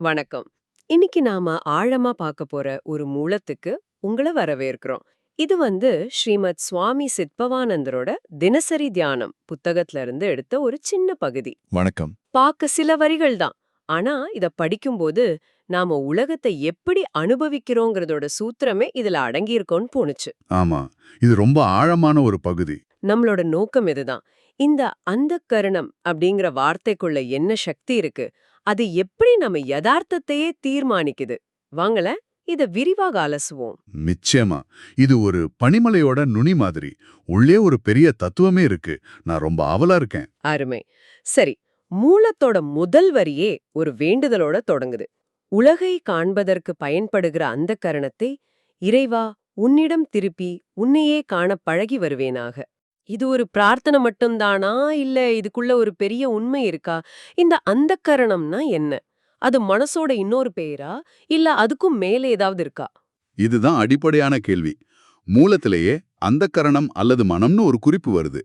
வணக்கம். இன்னைக்கு நாம ஆழமா பார்க்க போற ஒரு மூலத்துக்கு உங்களை வரவேற்கிறோம். இது வந்து ஸ்ரீமத் சுவாமி சித்பவானந்தரோட தினசரி தியானம் புத்தகத்துல இருந்து எடுத்த ஒரு சின்ன பகுதி. வணக்கம். பார்க்க சில வரிகள் தான். ஆனா இத படிக்கும்போது நாம உலகத்தை எப்படி அனுபவிக்கிறோங்கிறதோட சூத்திரமே இதுல அடங்கியிருக்கோன்னு போணுச்சு. ஆமா. இது ரொம்ப ஆழமான ஒரு பகுதி. நம்மளோட நோக்கம் இதுதான். இந்த அந்த கரணம் அப்படிங்கிற வார்த்தைக்குள்ள என்ன சக்தி இருக்கு? அது எப்படி நம்ம யதார்த்தத்தையே தீர்மானிக்குது? வாங்கள இத விரிவாக அலசுவோம். நிச்சயமா. இது ஒரு பனிமலையோட நுனி மாதிரி. உள்ளே ஒரு பெரிய தத்துவமே இருக்கு. நான் ரொம்ப ஆவலா இருக்கேன். அருமை. சரி மூலத்தோட முதல் வரியே ஒரு வேண்டுதலோட தொடங்குது. உலகை காண்பதற்கு பயன்படுகிற அந்த கரணத்தை இறைவா உன்னிடம் திருப்பி உன்னையே காண பழகி வருவேனாக. இது ஒரு பிரார்த்தனை மட்டும்தானா? இல்ல இதுக்குள்ள ஒரு பெரிய உண்மை இருக்கா? இந்த அந்த கரணம்னா என்ன? அது மனசோட இன்னொரு பெயரா? இல்ல அதுக்கும் மேலே ஏதாவது இருக்கா? இதுதான் அடிப்படையான கேள்வி. மூலத்திலேயே அந்த கரணம் அல்லது மனம்னு ஒரு குறிப்பு வருது.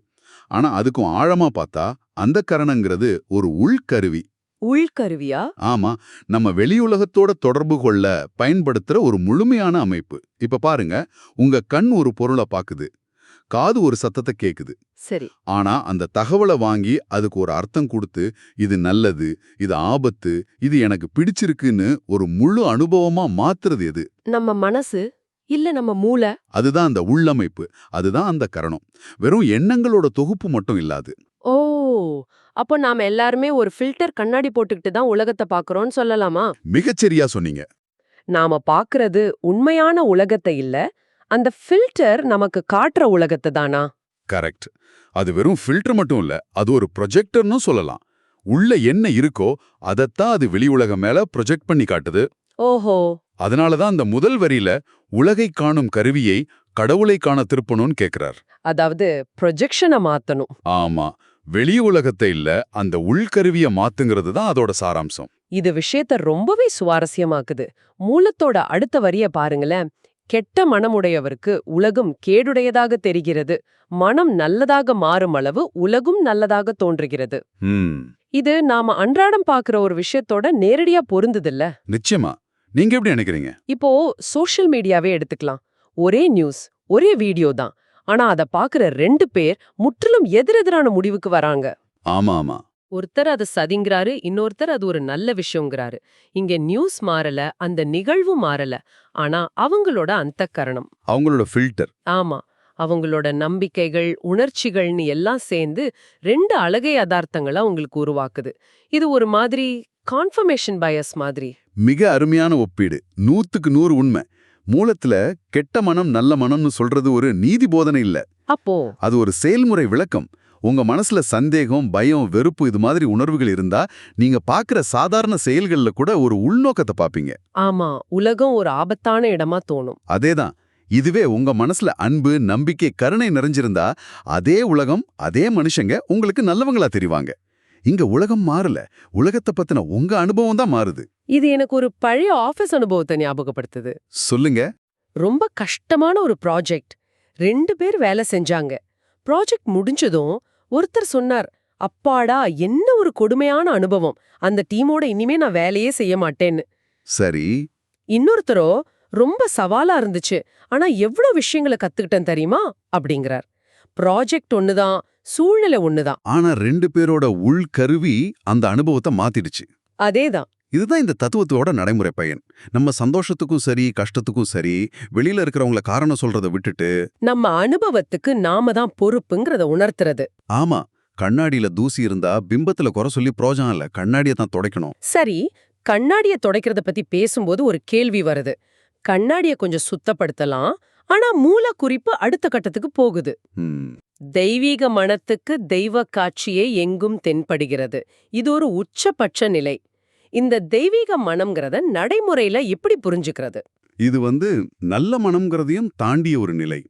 ஆனா அதுக்கும் ஆழமா பார்த்தா அந்த கரணங்கிறது ஒரு உள்கருவி. உள்கருவியா? ஆமா. நம்ம வெளியுலகத்தோட தொடர்பு கொள்ள பயன்படுத்துற ஒரு முழுமையான அமைப்பு. இப்ப பாருங்க உங்க கண் ஒரு பொருளை பாக்குது. காது ஒரு சத்தத்தை கேக்குது. சரி. ஆனா அந்த தகவலை வாங்கி அதுக்கு ஒரு அர்த்தம் கொடுத்து இது நல்லது இது ஆபத்து இது எனக்கு பிடிச்சிருக்குன்னு ஒரு முழு அனுபவமா மாத்துறது எது? நம்ம மனசு இல்ல நம்ம மூளை. அதுதான் அந்த உள்ளமைப்பு அதுதான் அந்த கரணம். வெறும் எண்ணங்களோட தொகுப்பு மட்டும் இல்லாது. ஓ! அப்போ நாம எல்லாருமே ஒரு ஃபில்டர் கண்ணாடி போட்டுக்கிட்டு தான் உலகத்தை பாக்குறோம்னு சொல்லலாமா? மிகச்சரியா சொன்னீங்க. நாம பாக்குறது உண்மையான உலகத்தை இல்ல அந்த ஃபில்டர் நமக்கு காட்டுற உலகத்தை தானா? கரெக்ட் அது வெறும் ஃபில்டர் மட்டும் இல்ல அது ஒரு ப்ரொஜெக்டர்னு சொல்லலாம். உள்ள என்ன இருக்கோ அதைத்தான் அது வெளி உலகம் மேல ப்ரொஜெக்ட் பண்ணி காட்டுது. ஓஹோ. அதனால தான் அந்த முதல் வரியில உலகை காணும் கருவியை கடவுளை காண திருப்பணும்னு கேக்குறார். அதாவது ப்ரொஜெக்ஷனை மாத்தணும். ஆமா. வெளி உலகத்தை இல்ல அந்த உள்கருவிய மாத்துங்கிறது தான் அதோட சாராம்சம். இது விஷயத்த ரொம்பவே சுவாரஸ்யமாக்குது. மூலத்தோட அடுத்த வரிய பாருங்களேன். கெட்ட மனமுடையவருக்கு உலகம் கேடுடையதாக தெரிகிறது. மனம் நல்லதாக மாறும் அளவு உலகும் நல்லதாக தோன்றுகிறது. இது நாம அன்றாடம் பாக்குற ஒரு விஷயத்தோட நேரடியா பொருந்துதில்ல. நிச்சயமா. நீங்க எப்படி நினைக்கிறீங்க? இப்போ சோஷியல் மீடியாவே எடுத்துக்கலாம். ஒரே நியூஸ் ஒரே வீடியோ தான். ஆனா அத பாக்குற ரெண்டு பேர் முற்றிலும் எதிரெதிரான முடிவுக்கு வராங்க. ஆமா ஆமா. ஒருத்தர் அது சதிங்கிறாரு இன்னொருத்தர் அது ஒரு நல்ல விஷயங்கிறாரு. இங்க நியூஸ் மாறல அந்த நிகழ்வும் மாறல. ஆனா அவங்களோட அந்த கரணம் அவங்களோட ஃபில்டர் ஆமா. அவங்களோட நம்பிக்கைகள் உணர்ச்சிகள்னு எல்லாம் சேர்ந்து ரெண்டு அழகை யதார்த்தங்களை உங்களுக்கு உருவாக்குது. இது ஒரு மாதிரி கான்ஃபர்மேஷன் பயஸ் மாதிரி. மிக அருமையான ஒப்பீடு. நூத்துக்கு நூறு உண்மை. மூலத்துல கெட்ட மனம் நல்ல மனம்னு சொல்றது ஒரு நீதி போதனை இல்ல. அப்போ? அது ஒரு செயல்முறை விளக்கம். உங்க மனசுல சந்தேகம் பயம் வெறுப்பு இது மாதிரி உணர்வுகள் இருந்தா நீங்க பாக்குற சாதாரண செயல்கள்ல கூட ஒரு உள்நோக்கத்தை பாப்பீங்க. ஆமா. உலகம் ஒரு ஆபத்தான இடமா தோணும். அதேதான். இதுவே உங்க மனசுல அன்பு நம்பிக்கை கருணை நிறைஞ்சிருந்தா அதே உலகம் அதே மனுஷங்க உங்களுக்கு நல்லவங்களா தெரிவாங்க. இங்க உலகம் மாறல. உலகத்தை பத்தின உங்க அனுபவம் தான் மாறுது. இது எனக்கு ஒரு பழைய ஆபீஸ் அனுபவத்தை ஞாபகப்படுத்துது. சொல்லுங்க. ரொம்ப கஷ்டமான ஒரு ப்ராஜெக்ட். ரெண்டு பேர் வேலை செஞ்சாங்க. ப்ராஜெக்ட் முடிஞ்சதும் ஒருத்தர் சொன்னார் அப்பாடா என்ன ஒரு கொடுமையான அனுபவம். அந்த டீமோட இனிமே நான் வேலையே செய்ய மாட்டேன்னு. சரி. இன்னொருத்தரோ ரொம்ப சவாலா இருந்துச்சு. ஆனா எவ்வளவு விஷயங்களை கத்துக்கிட்டேன் தெரியுமா? அப்படிங்கிறார். ப்ராஜெக்ட் ஒண்ணுதான் சூழ்நிலை ஒண்ணுதான். ஆனா ரெண்டு பேரோட உள்கருவி அந்த அனுபவத்தை மாத்திடுச்சு. அதேதான். இதுதான் இந்த தத்துவத்தோட நடைமுறை பயன். நம்ம சந்தோஷத்துக்கும் சரி கஷ்டத்துக்கும் சரி வெளியில இருக்கிறவங்கள காரணம் சொல்றதை விட்டுட்டு நம்ம அனுபவத்துக்கு நாம தான் பொறுப்புங்கிறத உணர்த்துறது. ஆமா கண்ணாடியில தூசி இருந்தா பிம்பத்துல குறை சொல்லி பிரோஜனம் இல்ல கண்ணாடியை தான் துடைக்கணும். சரி கண்ணாடிய துடைக்கிறத பத்தி பேசும்போது ஒரு கேள்வி வருது. கண்ணாடிய கொஞ்சம் சுத்தப்படுத்தலாம் ஆனா மூல குறிப்பு அடுத்த கட்டத்துக்கு போகுது. தெய்வீக மனத்துக்கு தெய்வ காட்சியே எங்கும் தென்படுகிறது. இது ஒரு உச்சபட்ச நிலை. இந்த தெய்வீக மனம்ங்கிறத நடைமுறையில எப்படி புரிஞ்சுக்கிறது. இது வந்து நல்ல மனம்ங்கிறதையும் தாண்டிய ஒரு நிலை.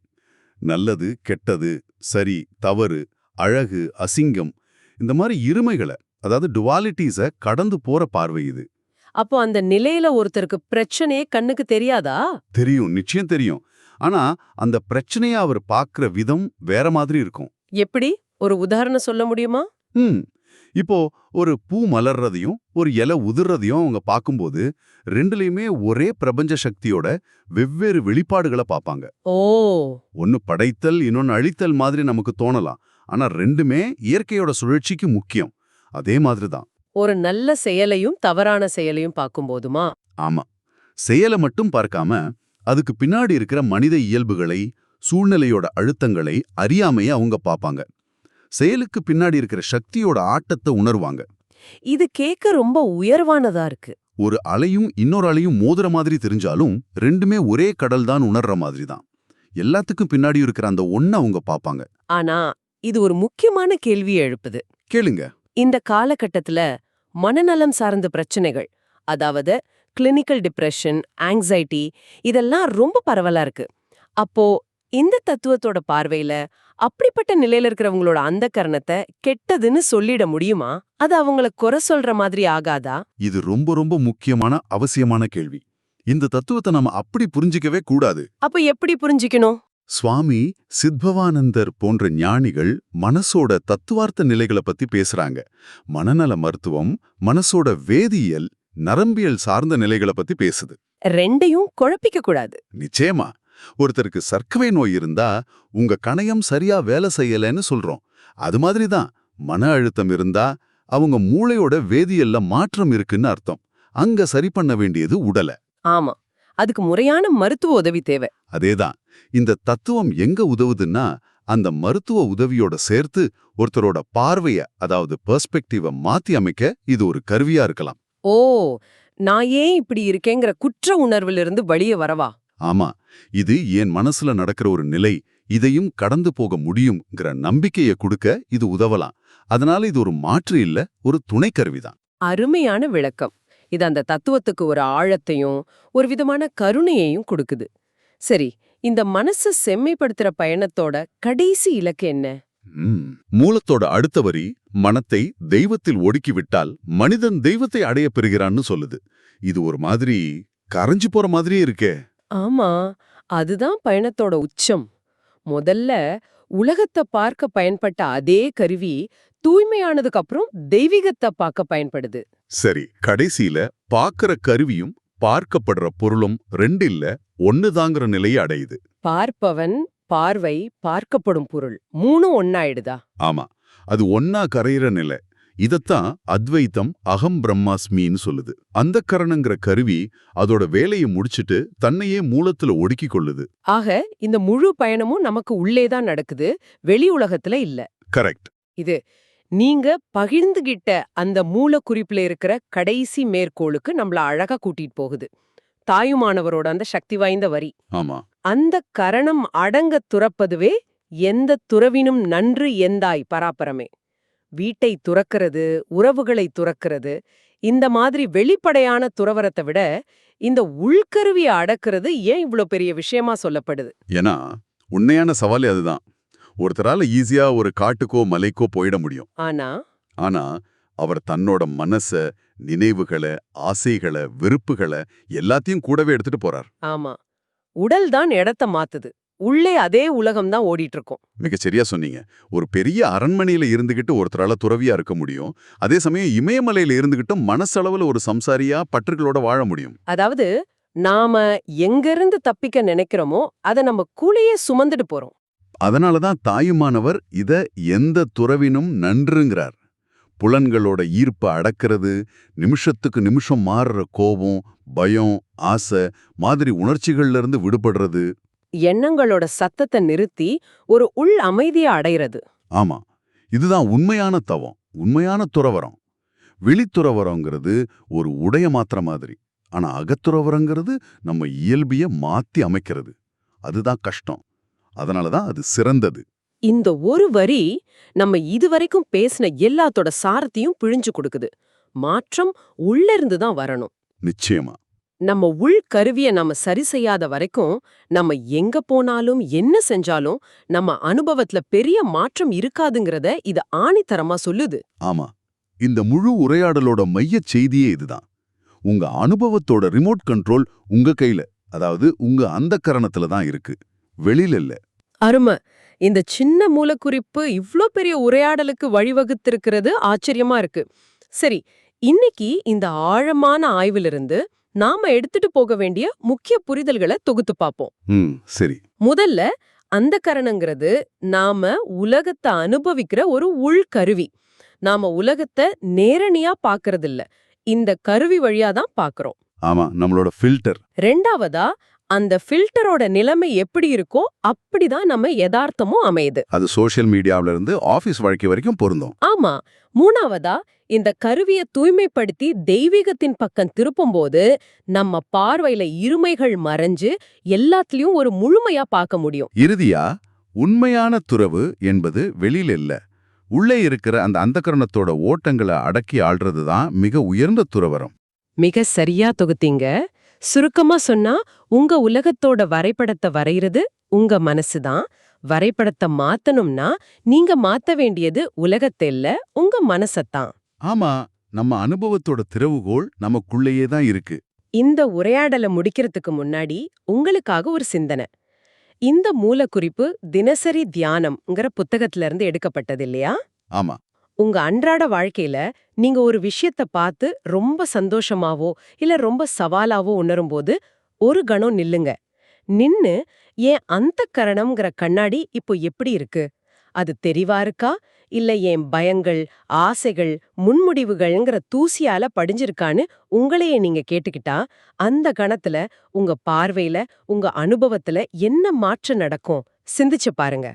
நல்லது கெட்டது சரி தவறு அழகு அசிங்கம் இந்த மாதிரி இருமைகளை அதாவது டுவாலிட்டிஸ கடந்து போற பார்வை இது. அப்போ அந்த நிலையில ஒருத்தருக்கு பிரச்சனையே கண்ணுக்கு தெரியாதா? தெரியும் நிச்சயம் தெரியும். ஆனா அந்த பிரச்சனைய அவர் பார்க்கிற விதம் வேற மாதிரி இருக்கும். எப்படி? ஒரு உதாரணம் சொல்ல முடியுமா? ம். இப்போ ஒரு பூ மலர்றதையும் ஒரு இலை உதிர்றதையும் அவங்க பார்க்கும்போது ரெண்டுலயுமே ஒரே பிரபஞ்ச சக்தியோட வெவ்வேறு வெளிப்பாடுகளை பார்ப்பாங்க. ஓ! ஒன்னு படைத்தல் இன்னொன்னு அழித்தல் மாதிரி நமக்கு தோணலாம். ஆனா ரெண்டுமே இயற்கையோட சுழற்சிக்கு முக்கியம். அதே மாதிரி தான். ஒரு நல்ல செயலையும் தவறான செயலையும் பார்க்கும்போதுமா ஆமா. செயலை மட்டும் பார்க்காம அதுக்கு பின்னாடி இருக்கிற மனித இயல்புகளை சூழ்நிலையோட அழுத்தங்களை அறியாமையே அவங்க பார்ப்பாங்க. செயலுக்கு பின்னாடி இருக்கிற சக்தியோட ஆட்டத்தை உணர்வாங்க. இது கேட்க ரொம்ப உயர்வானதா இருக்கு. ஒரு அலையும் இன்னொரு அலையும் மோதுற மாதிரி தெரிஞ்சாலும் ரெண்டுமே ஒரே கடல் தான் உணர்ற மாதிரி தான். எல்லாத்துக்கும் பின்னாடி இருக்கிற அந்த ஒண்ண அவங்க பார்ப்பாங்க. ஆனா இது ஒரு முக்கியமான கேள்வியை எழுப்புது. கேளுங்க. இந்த காலகட்டத்துல மனநலம் சார்ந்த பிரச்சனைகள் அதாவது கிளினிக்கல் டிப்ரெஷன் ஆங்ஸைட்டி இதெல்லாம் ரொம்ப பரவலா இருக்கு. அப்போ இந்த தத்துவத்தோட பார்வையில அப்படிப்பட்ட நிலையில இருக்கிறவங்களோட அந்த கரணத்தை கெட்டதுன்னு சொல்லிட முடியுமா? அது அவங்கள குறை சொல்ற மாதிரி ஆகாதா? இது ரொம்ப ரொம்ப முக்கியமான அவசியமான கேள்வி. இந்த தத்துவத்தை நம்ம அப்படி புரிஞ்சிக்கவே கூடாது. அப்ப எப்படி புரிஞ்சுக்கணும்? சுவாமி சித்பவானந்தர் போன்ற ஞானிகள் மனசோட தத்துவார்த்த நிலைகளை பத்தி பேசுறாங்க. மனநல மருத்துவம் மனசோட வேதியியல் நரம்பியல் சார்ந்த நிலைகளை பத்தி பேசுது. ரெண்டையும் குழப்பிக்க கூடாது. நிச்சயமா. ஒருத்தருக்கு சர்க்கரை நோய் இருந்தா உங்க கணையம் சரியா வேலை செய்யலைன்னு சொல்றோம். அது மாதிரி தான் மன அழுத்தம் இருந்தா அவங்க மூளையோட வேதியியல்ல மாற்றம் இருக்குன்னு அர்த்தம். அங்க சரி பண்ண வேண்டியது உடல. ஆமா. அதுக்கு முறையான மருத்துவ உதவி தேவை. அதேதான். இந்த தத்துவம் எங்க உதவுதுன்னா அந்த மருத்துவ உதவியோட சேர்த்து ஒருத்தரோட பார்வைய அதாவது பெர்ஸ்பெக்டிவ மாத்தி அமைக்க இது ஒரு கருவியா இருக்கலாம். ஓ! நான் ஏன் இப்படி இருக்கேங்கிற குற்ற உணர்விலிருந்து வெளியே வரவா? ஆமா இது என் மனசுல நடக்கிற ஒரு நிலை இதையும் கடந்து போக முடியும்ங்கிற நம்பிக்கைய கொடுக்க இது உதவலாம். அதனால இது ஒரு மாற்று இல்ல ஒரு துணை கருவிதான் அருமையான விளக்கம். இது அந்த தத்துவத்துக்கு ஒரு ஆழத்தையும் ஒரு விதமான கருணையையும் கொடுக்குது. சரி இந்த மனசை செம்மைப்படுத்துற பயணத்தோட கடைசி இலக்கு என்ன. மூலத்தோட அடுத்த வரி மனத்தை தெய்வத்தில் ஒடுக்கி விட்டால் மனிதன் தெய்வத்தை அடைய பெறுகிறான்னு சொல்லுது. இது ஒரு மாதிரி கரைஞ்சு போற மாதிரியே இருக்கே. ஆமா அதுதான் பயணத்தோட உச்சம். முதல்ல உலகத்தை பார்க்க பயன்பட்ட அதே கருவி தூய்மையானதுக்கு அப்புறம் தெய்வீகத்தை பார்க்க பயன்படுது. சரி கடைசியில பார்க்கிற கருவியும் பார்க்கப்படுற பொருளும் ரெண்டு இல்ல ஒண்ணுதாங்கிற நிலையை அடையுது. பார்ப்பவன் பார்வை பார்க்கப்படும் பொருள் மூணும் ஒன்னாயிடுதா ஆமா அது ஒன்னா கரையிற நிலை. இதத்தான் அத்வைத்தம் அகம் பிரம்மாஸ்மின்னு சொல்லுது. அந்த கரணங்கிற கருவி அதோட வேலையை முடிச்சிட்டு தன்னையே மூலத்துல ஒடுக்கி கொள்ளுது. ஆக இந்த முழு பயணமும் நமக்கு உள்ளேதான் நடக்குது வெளி உலகத்துல இல்ல. கரெக்ட். இது நீங்க பகிர்ந்துகிட்ட அந்த மூல குறிப்புல இருக்கிற கடைசி மேற்கோளுக்கு நம்மள அழகா கூட்டிட்டு போகுது. தாயுமானவரோட அந்த சக்தி வாய்ந்த வரி. ஆமா. அந்த கரணம் அடங்க துறப்பதுவே எந்த துறவினும் நன்று எந்தாய் பராபரமே வீட்டை துறக்கிறது உறவுகளை துறக்கிறது. இந்த மாதிரி வெளிப்படையான துறவரத்தை விட இந்த உள்கருவியை அடக்கிறது ஏன் இவ்ளோ பெரிய விஷயமா சொல்லப்படுது? ஏன்னா உண்மையான சவாலே அதுதான். ஒருத்தரால ஈஸியா ஒரு காட்டுக்கோ மலைக்கோ போயிட முடியும். ஆனா? ஆனா அவர் தன்னோட மனச நினைவுகளை ஆசைகளை வெறுப்புகளை எல்லாத்தையும் கூடவே எடுத்துட்டு போறார். ஆமா. உடல் தான் இடத்த மாத்துது. உள்ளே அதே உலகம் தான் ஓடிட்டு இருக்கும் மிகச் சரியா சொன்னீங்க. ஒரு பெரிய அரண்மனையில இருந்துகிட்டு ஒருத்தரால துறவியா இருக்க முடியும். அதே சமயம் இமயமலையில இருந்துகிட்டும் மனசளவுல ஒரு சம்சாரியா பற்றுகளோட வாழ முடியும். அதாவது நாம எங்கிருந்து தப்பிக்க நினைக்கிறோமோ அதை நம்ம கூடயே சுமந்துட்டு போறோம். அதனாலதான் தாயுமானவர் இத எந்த துறவினும் நன்றுங்கிறார். புலன்களோட ஈர்ப்பை அடக்கிறது நிமிஷத்துக்கு நிமிஷம் மாறுற கோபம் பயம் ஆசை மாதிரி உணர்ச்சிகள்ல இருந்து விடுபடுறது. எண்ணங்களோட சத்தத்தை நிறுத்தி ஒரு உள் அமைதியை அடையிறது. ஆமா. இதுதான் உண்மையான தவம். உண்மையான துறவரம் வெளித்துறவரங்கிறது ஒரு உடைய மாத்திர மாதிரி. ஆனா அகத்துறவரங்கிறது நம்ம இயல்பிய மாத்தி அமைக்கிறது. அதுதான் கஷ்டம். அதனாலதான் அது சிறந்தது. இந்த ஒரு வரி நம்ம இதுவரைக்கும் பேசின எல்லாத்தோட சாரத்தையும் பிழிஞ்சு கொடுக்குது. மாற்றம் உள்ள இருந்து தான் வரணும். நிச்சயமா. நம்ம உள் கருவிய நம்ம சரி செய்யாத வரைக்கும் நம்ம எங்க போனாலும் என்ன செஞ்சாலும் நம்ம அனுபவத்துல பெரிய மாற்றம் இருக்காதுங்கிறத இது ஆணித்தரமா சொல்லுது. ஆமா. இந்த முழு உரையாடலோட மையச் செய்தியே இதுதான். உங்க அனுபவத்தோட ரிமோட் கண்ட்ரோல் உங்க கையில அதாவது உங்க அந்த கரணத்துல தான் இருக்கு. வெளியில இல்ல. அருமை. இந்த சின்ன மூலக்குறிப்பு இவ்ளோ பெரிய உரையாடலுக்கு வழிவகுத்திருக்கிறது ஆச்சரியமா இருக்கு. சரி இன்னைக்கு இந்த ஆழமான ஆய்விலிருந்து நாம எடுத்துட்டு போக வேண்டிய முக்கிய புரிதல்களை தொகுத்து பார்ப்போம். சரி. முதல்ல அந்த கரணங்கிறது நாம உலகத்தை அனுபவிக்கிற ஒரு உள்கருவி. நாம உலகத்தை நேரணியா பாக்குறது இல்ல இந்த கருவி வழியா தான் பாக்குறோம். ஆமா நம்மளோட ஃபில்டர் ரெண்டாவதா அந்த ஃபில்டரோட நிலைமை எப்படி இருக்கோ அப்படிதான் நம்ம யதார்த்தமும் அமையுது. அது சோஷியல் மீடியாவில இருந்து ஆபீஸ் வாழ்க்கை வரைக்கும் பொருந்தும். ஆமா மூணாவதா இந்த கருவிய தூய்மைப்படுத்தி தெய்வீகத்தின் பக்கம் திருப்பும்போது நம்ம பார்வையில இருமைகள் மறைஞ்சு எல்லாத்துலயும் ஒரு முழுமையா பார்க்க முடியும். இறுதியா உண்மையான துறவு என்பது வெளியில இல்ல. உள்ளே இருக்கிற அந்த அந்தகரணத்தோட ஓட்டங்களை அடக்கி ஆள்றது தான் மிக உயர்ந்த துறவரம் மிக சரியா தொகுத்தீங்க. சுருக்கமா சொன்னா உங்க உலகத்தோட வரைபடத்தை வரைகிறது உங்க மனசுதான் வரைபடத்தை மாத்தணும்னா நீங்க மாத்த வேண்டியது உலகத்தை இல்ல உங்க மனசத்தான் ஆமா நம்ம அனுபவத்தோட திறவுகோல் நமக்குள்ளேயே தான் இருக்கு. இந்த உரையாடலை முடிக்கிறதுக்கு முன்னாடி உங்களுக்காக ஒரு சிந்தனை. இந்த மூலக்குறிப்பு தினசரி தியானம்ங்கிற புத்தகத்துல இருந்து எடுக்கப்பட்டது இல்லையா? ஆமா. உங்க அன்றாட வாழ்க்கையில நீங்க ஒரு விஷயத்த பார்த்து ரொம்ப சந்தோஷமாவோ இல்ல ரொம்ப சவாலாவோ உணரும்போது ஒரு கணம் நில்லுங்க. நின்னு என் அந்த கரணம்ங்கிற கண்ணாடி இப்போ எப்படி இருக்கு? அது தெரிவா இருக்கா? இல்ல என் பயங்கள் ஆசைகள் முன்முடிவுகள்ங்கிற தூசியால படிஞ்சிருக்கான்னு உங்களையே நீங்க கேட்டுக்கிட்டா அந்த கணத்துல உங்க பார்வையில உங்க அனுபவத்துல என்ன மாற்றம் நடக்கும்? சிந்திச்சு பாருங்க.